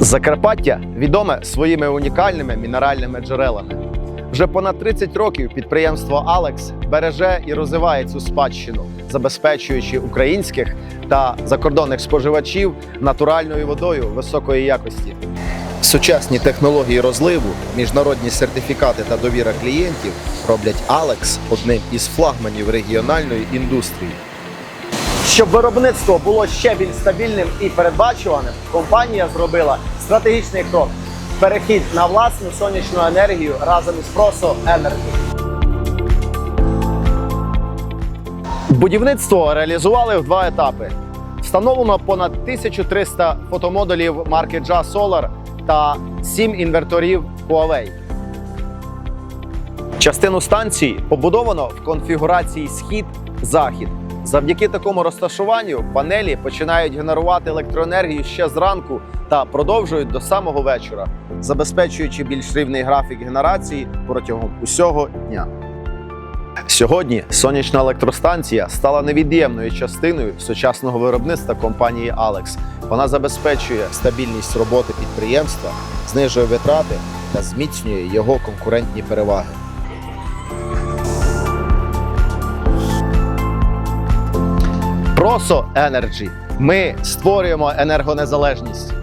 Закарпаття відоме своїми унікальними мінеральними джерелами. Вже понад 30 років підприємство Алекс береже і розвиває цю спадщину, забезпечуючи українських та закордонних споживачів натуральною водою високої якості. Сучасні технології розливу, міжнародні сертифікати та довіра клієнтів роблять Алекс одним із флагманів регіональної індустрії. Щоб виробництво було ще більш стабільним і передбачуваним, компанія зробила стратегічний крок перехід на власну сонячну енергію разом із Просо Energy. Будівництво реалізували в два етапи. Встановлено понад 1300 фотомодулів марки JA Solar та 7 інверторів Huawei. Частину станції побудовано в конфігурації схід-захід. Завдяки такому розташуванню панелі починають генерувати електроенергію ще зранку та продовжують до самого вечора, забезпечуючи більш рівний графік генерації протягом усього дня. Сьогодні сонячна електростанція стала невід'ємною частиною сучасного виробництва компанії Alex. Вона забезпечує стабільність роботи підприємства, знижує витрати та зміцнює його конкурентні переваги. Просо Енерджі. Ми створюємо енергонезалежність.